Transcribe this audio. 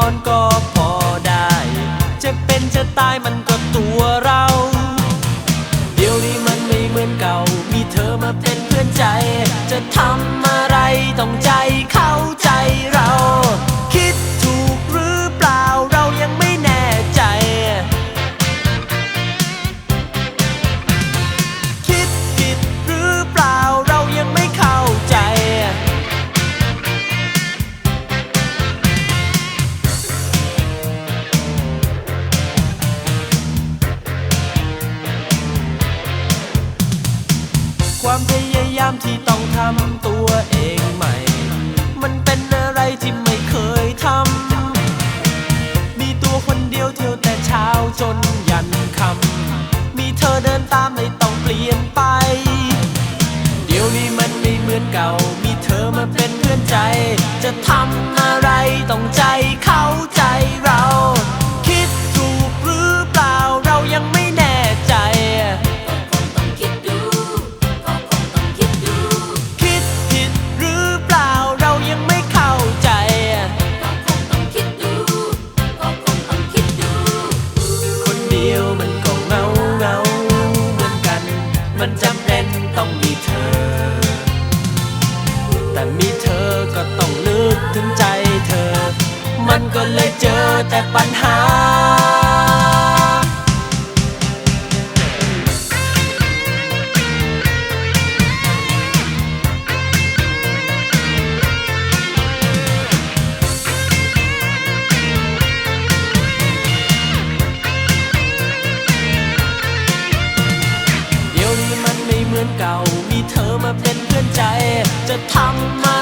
อนก็พอได้ จะเป็นจะตายมันก็ตัวเรา เดี๋ยวนี้มันไม่เหมือนเก่า มีเธอมาเป็นเพื่อนใจ จะทำอะไรต้องใจเข้าใจเรา ความพยายามที่ต้องทำตัวเองใหม่ มันเป็นอะไรที่ไม่เคยทำ มีตัวคนเดียวเที่ยวแต่เช้าจนยันคำมีเธอเดินตามไม่ต้องเปลี่ยนไป เดี๋ยวนี้มันไม่เหมือนเก่า มีเธอมาเป็นเพื่อนใจ จะทำอะไรต้องใจเข้าใจ มันก็เลยเจอแต่ปัญหาเดี๋ยวนี้มันไม่เหมือนเก่ามีเธอมาเป็นเพื่อนใจ จะทำ